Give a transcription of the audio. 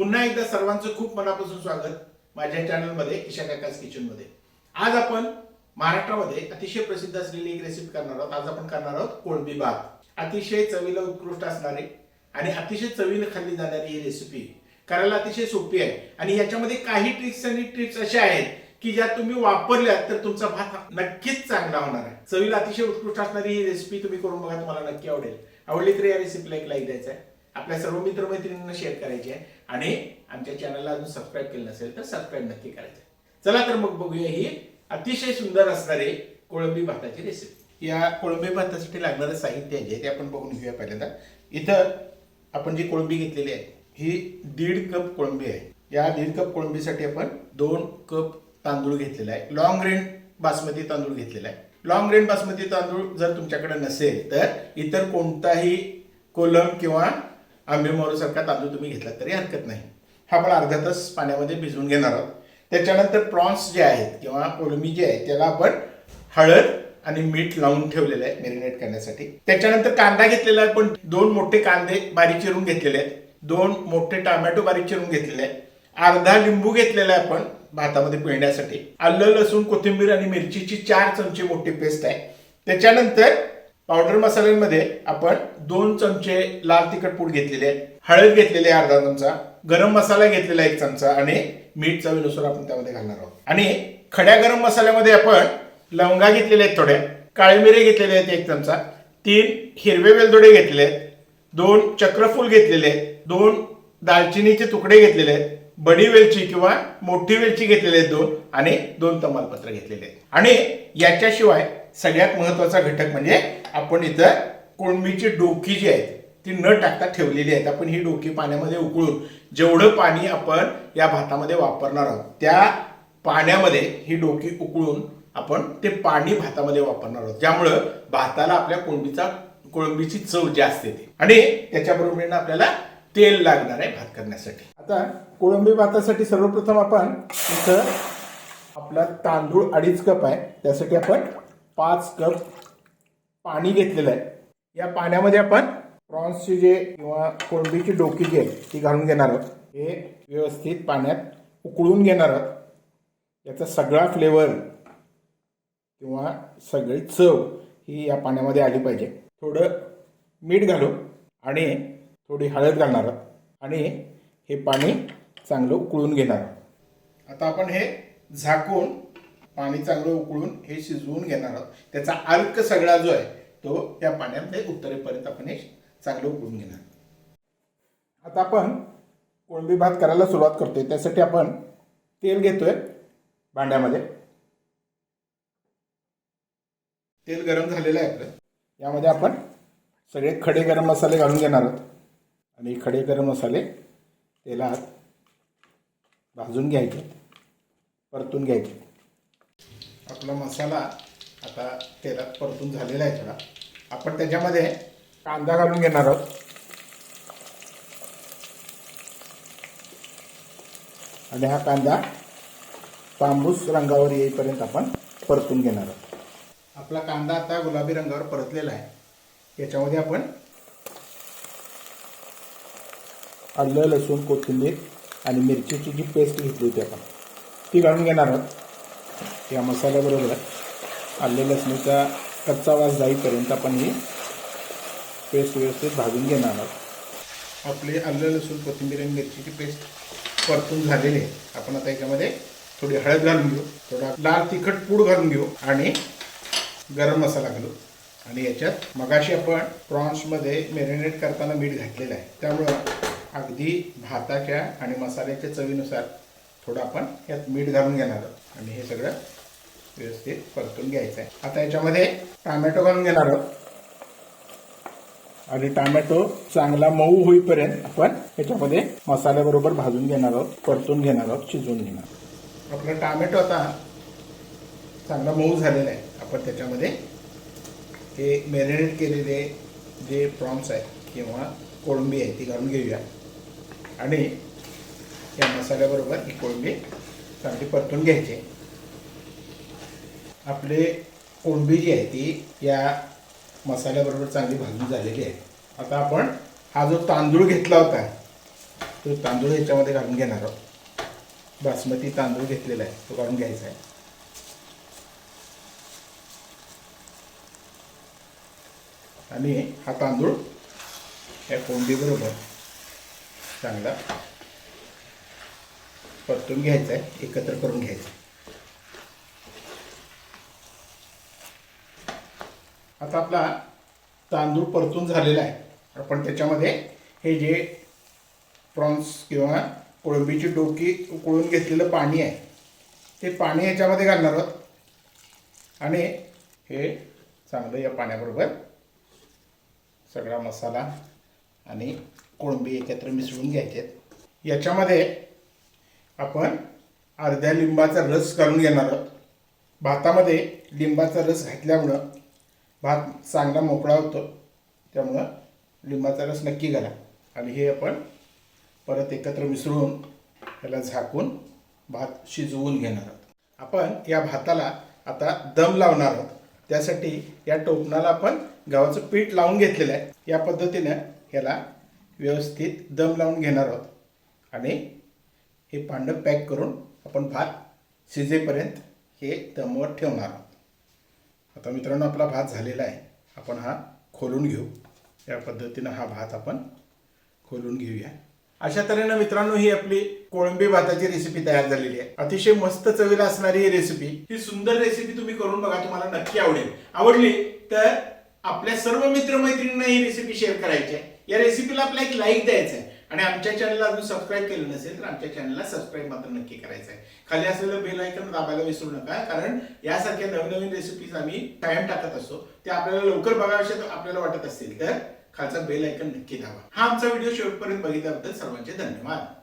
पुन्हा एकदा सर्वांचं खूप मनापासून स्वागत माझ्या चॅनलमध्ये ईशा काकाच किचनमध्ये. आज आपण महाराष्ट्रामध्ये अतिशय प्रसिद्ध असलेली एक रेसिपी करणार आहोत. आज आपण करणार आहोत कोळंबी भात. अतिशय चवीला उत्कृष्ट असणारे आणि अतिशय चवीने खाल्ली जाणारी ही रेसिपी करायला अतिशय सोपी आहे. आणि याच्यामध्ये काही ट्रिक्स आणि ट्रिप्स अशा आहेत की ज्या तुम्ही वापरल्या तर तुमचा भात नक्कीच चांगला होणार आहे. चवीला अतिशय उत्कृष्ट असणारी ही रेसिपी तुम्ही करून बघा तुम्हाला नक्की आवडेल. आवडली तर या रेसिपीला एक लाईक द्यायचा आहे. आपल्या सर्व मित्रमैत्रिणींना शेअर करायची आहे. आणि आमच्या चॅनलला अजून सबस्क्राईब केलं नसेल तर सबस्क्राईब नक्की करायचं आहे. चला तर मग बघूया ही अतिशय सुंदर असणारी कोळंबी भाताची रेसिपी या कोळंबी भातासाठी लागणारं साहित्य जे ते आपण बघून घेऊया पहिल्यांदा. इथं आपण जी कोळंबी घेतलेली आहे ही दीड कप कोळंबी आहे. या दीड कप कोळंबीसाठी आपण दोन कप तांदूळ घेतलेला आहे. लॉंग रेंज बासमती तांदूळ घेतलेला आहे. लॉंग रेंज बासमती तांदूळ जर तुमच्याकडे नसेल तर इतर कोणताही कोलम किंवा आंबेमोहर सारखा तांदूळ तुम्ही घेतला तरी हरकत नाही. हा आपण अर्धा तास पाण्यामध्ये भिजवून घेणार आहोत. त्याच्यानंतर प्रॉन्स जे आहेत किंवा कोलमी जे आहे त्याला आपण हळद आणि मीठ लावून ठेवलेलं आहे मेरिनेट करण्यासाठी. त्याच्यानंतर कांदा घेतलेला आहे पण दोन मोठे कांदे बारीक चिरून घेतलेले आहेत. दोन मोठे टोमॅटो बारीक चिरून घेतलेले आहेत. अर्धा लिंबू घेतलेला आहे आपण भातामध्ये पिळण्यासाठी. आलं लसूण कोथिंबीर आणि मिरचीची चार चमचे मोठी पेस्ट आहे. त्याच्यानंतर पावडर मसाल्यांमध्ये आपण दोन चमचे लाल तिखट पूड घेतलेले हळद घेतलेली आहे अर्धा चमचा गरम मसाला घेतलेला आहे एक चमचा आणि मीठ चवीनुसार आपण त्यामध्ये घालणार आहोत. आणि खड्या गरम मसाल्यामध्ये आपण लवंगा घेतलेल्या आहेत थोड्या काळे मिरे घेतलेले आहेत एक चमचा तीन हिरवे वेलदोडे घेतलेले आहेत दोन चक्रफूल घेतलेले आहेत दोन दालचिनीचे तुकडे घेतलेले आहेत बडी वेलची किंवा मोठी वेलची घेतलेले आहेत दोन आणि दोन तमालपत्र घेतलेले आहेत. आणि याच्याशिवाय सगळ्यात महत्त्वाचा घटक म्हणजे आपण इथं कोळंबीची डोकी जी आहेत ती न टाकता ठेवलेली आहेत. आपण ही डोकी पाण्यामध्ये उकळून जेवढं पाणी आपण या भातामध्ये वापरणार आहोत त्या पाण्यामध्ये ही डोकी उकळून आपण ते पाणी भातामध्ये वापरणार आहोत. ज्यामुळं भाताला आपल्या कोळंबीचा कोळंबीची चव जास्त येते. आणि त्याच्याबरोबर आपल्याला तेल लागणार आहे भात करण्यासाठी. आता कोळंबी भातासाठी सर्वप्रथम आपण इथं आपला तांदूळ अडीच कप आहे. त्यासाठी आपण पाच कप पाणी घेतलेलं आहे. या पाण्यामध्ये आपण प्रॉन्सची जे किंवा कोळंबीची डोकी जी आहे ती घालून घेणार आहोत. हे व्यवस्थित पाण्यात उकळून घेणार आहोत. याचा सगळा फ्लेवर किंवा सगळी चव ही या पाण्यामध्ये आली पाहिजे. थोडं मीठ घालू आणि थोडी हळद घालणार आहोत. आणि हे पाणी चांगलं उकळून घेणार आता आपण हे झाकून पाणी चांगलं उकळून हे शिजवून घेणार आहोत. त्याचा अर्क सगळा जो आहे तो या पाण्यामध्ये उत्तरेपर्यंत आपण हे चांगलं उकळून घेणार. आता आपण कोळंबी भात करायला सुरुवात करतोय. त्यासाठी आपण तेल घेतोय भांड्यामध्ये. तेल गरम झालेलं आहे आपलं. यामध्ये आपण सगळे खडे गरम मसाले घालून घेणार आहोत. आणि खडे गरम मसाले तेलात भाजून घ्यायचे परतून घ्यायचे. आपला मसाला आता तेलात परतून झालेला आहे थोडा. आपण त्याच्यामध्ये कांदा घालून घेणार आहोत. आणि हा कांदा तांबूस रंगावर येईपर्यंत आपण परतून घेणार आहोत. आपला कांदा आता गुलाबी रंगावर परतलेला आहे. याच्यामध्ये आपण आलं लसूण कोथिंबीर आणि मिरचीची जी पेस्ट घेतली होती आपण ती घालून घेणार आहोत. या मसाल्याबरोबर आलं लसणीचा कच्चा वास जाईपर्यंत आपण ही पेस्ट व्यवस्थित भाजून घेणार आहोत. आपले आलं लसूण कोथिंबीर आणि मिरचीची पेस्ट परतून झालेली आहे. आपण आता याच्यामध्ये थोडी हळद घालून घेऊ थोडा लाल तिखट पूड घालून घेऊ आणि गरम मसाला घालू. आणि याच्यात मगाशी आपण प्रॉन्समध्ये मॅरिनेट करताना मीठ घातलेलं आहे. त्यामुळं अगदी भाताच्या आणि मसाल्याच्या चवीनुसार थोडं आपण यात मीठ घालून घेणार आहोत. आणि हे सगळं व्यवस्थित परतून घ्यायचं आहे आता याच्यामध्ये टामॅटो घालून घेणार आहोत. आणि टामॅटो चांगला मऊ होईपर्यंत आपण याच्यामध्ये मसाल्याबरोबर भाजून घेणार आहोत परतून घेणार आहोत शिजवून घेणार आहोत. आपला टामॅटो आता चांगला मऊ झालेला आहे. आपण त्याच्यामध्ये हे मॅरिनेट केलेले जे प्रॉन्स आहेत किंवा कोळंबी आहे ती घालून घेऊया. आणि या मसाल्याबरोबर ही कोळंबी चांगली परतून घ्यायची. आपले कोळंबी जी आहे ती या मसाल्याबरोबर चांगली भाजून झालेली आहे. आता आपण हा जो तांदूळ घेतला होता तो तांदूळ याच्यामध्ये घालून घेणार आहोत. बासमती तांदूळ घेतलेला आहे तो घालून घ्यायचा आहे. आणि हा तांदूळ या कोंबीबरोबर चांगला परतून घ्यायचं आहे एकत्र करून घ्यायचं आहे. आता आपला तांदूळ परतून झालेला आहे. आपण त्याच्यामध्ये हे जे प्रॉन्स किंवा कोळंबीची डोकी उकळून घेतलेलं पाणी आहे ते पाणी ह्याच्यामध्ये घालणार आहोत. आणि हे चांगलं या पाण्याबरोबर सगळा मसाला आणि कोळंबी एकत्र मिसळून घ्यायचे आहेत याच्यामध्ये आपण अर्ध्या लिंबाचा रस करून घेणार आहोत. भातामध्ये लिंबाचा रस घातल्यामुळं भात चांगला मोकळा होतो. त्यामुळं लिंबाचा रस नक्की घाला. आणि हे आपण परत एकत्र मिसळून त्याला झाकून भात शिजवून घेणार आहोत. आपण या भाताला आता दम लावणार आहोत. त्यासाठी या टोपणाला आपण गव्हाचं पीठ लावून घेतलेलं आहे. या पद्धतीनं ह्याला व्यवस्थित दम लावून घेणार आहोत. आणि हे पांडव पॅक करून आपण भात शिजेपर्यंत हे दमवर ठेवणार आहोत. आता मित्रांनो आपला भात झालेला आहे. आपण हा खोलून घेऊ. या पद्धतीनं हा भात आपण खोलून घेऊया. अशा तऱ्हेनं मित्रांनो ही आपली कोळंबी भाताची रेसिपी तयार झालेली आहे. अतिशय मस्त चवीला असणारी ही रेसिपी ही सुंदर रेसिपी तुम्ही करून बघा तुम्हाला नक्की आवडेल. आवडली तर आपल्या सर्व मित्रमैत्रिणींना ही रेसिपी शेअर करायची आहे. या रेसिपीला आपला एक लाईक द्यायचा आहे आणि आमच्या चॅनलला अजून सबस्क्राईब केलं नसेल तर आमच्या चॅनलला सबस्क्राईब मात्र नक्की करायचं आहे खाली असलेलं बेल आयकन दाबायला विसरू नका कारण यासारख्या नवीन नवीन रेसिपीज आम्ही कायम टाकत असतो. ते आपल्याला लवकर बघाव्याशा आपल्याला वाटत असतील. तर खालचा बेल आयकन नक्की दाबा. हा आमचा व्हिडिओ शेवटपर्यंत बघितल्याबद्दल सर्वांचे धन्यवाद.